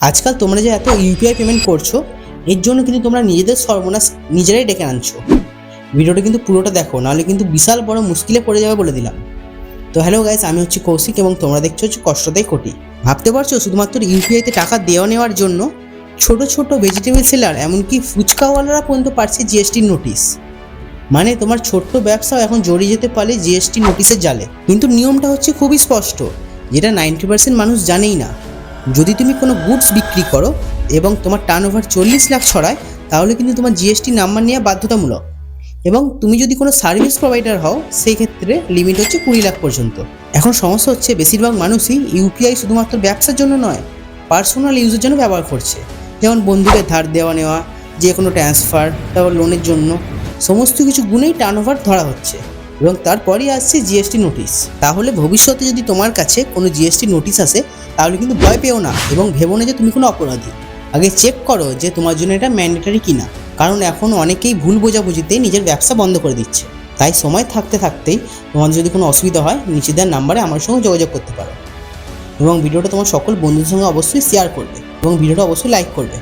আজকাল তোমরা যে এত ইউপিআই পেমেন্ট করছ, এর জন্য কিন্তু তোমরা নিজেদের সর্বনাশ নিজেরাই ডেকে আনছো। ভিডিওটা কিন্তু পুরোটা দেখো, নাহলে কিন্তু বিশাল বড় মুশকিলে পড়ে যাবে বলে দিলাম। তো হ্যালো গাইস আমি হচ্ছি কৌশিক এবং তোমরা দেখছ হচ্ছে কষ্টতাই কোটি ভাবতে পারছ শুধুমাত্র ইউপিআইতে টাকা দেওয়া নেওয়ার জন্য ছোট ছোট ভেজিটেবল সেলার এমনকি ফুচকাওয়ালারা পর্যন্ত পাচ্ছে জিএসটির নোটিশ মানে তোমার ছোট্ট ব্যবসাও এখন জড়িয়ে যেতে পারে জিএসটি নোটিশের জালে। কিন্তু নিয়মটা হচ্ছে খুবই স্পষ্ট, যেটা নাইনটি পার্সেন্ট মানুষ জানেই না। যদি তুমি কোনো গুডস বিক্রি করো এবং তোমার টার্ন ওভার চল্লিশ লাখ ছড়ায়, তাহলে কিন্তু তোমার জিএসটি নাম্বার নেওয়া বাধ্যতামূলক। এবং তুমি যদি কোনো সার্ভিস প্রোভাইডার হও, সেই ক্ষেত্রে লিমিট হচ্ছে কুড়ি লাখ পর্যন্ত। এখন সমস্যা হচ্ছে, বেশিরভাগ মানুষই ইউপিআই শুধুমাত্র ব্যবসার জন্য নয় পার্সোনাল ইউজের জন্য ব্যবহার করছে। যেমন বন্ধুদের ধার দেওয়া নেওয়া যে কোনো ট্রান্সফার তারপর লোনের জন্য, সমস্ত কিছু গুণেই টার্ন ওভার ধরা হচ্ছে। এবং তারপরই আসছে জিএসটি নোটিশ তাহলে ভবিষ্যতে যদি তোমার কাছে কোনো জিএসটি নোটিশ আসে, তাহলে কিন্তু ভয় পেও না এবং ভেবো না যে তুমি কোনো অপরাধী। আগে চেক করো যে তোমার জন্য এটা ম্যান্ডেটারি কিনা। কারণ এখন অনেকেই ভুল বোঝাবুঝিতে নিজের ব্যবসা বন্ধ করে দিচ্ছে। তাই সময় থাকতে থাকতেই তোমার যদি কোনো অসুবিধা হয় নিচে দেওয়ার নাম্বারে আমার সঙ্গে যোগাযোগ করতে পারো। এবং ভিডিওটা তোমার সকল বন্ধুদের সঙ্গে অবশ্যই শেয়ার করবে এবং ভিডিওটা অবশ্যই লাইক করবে।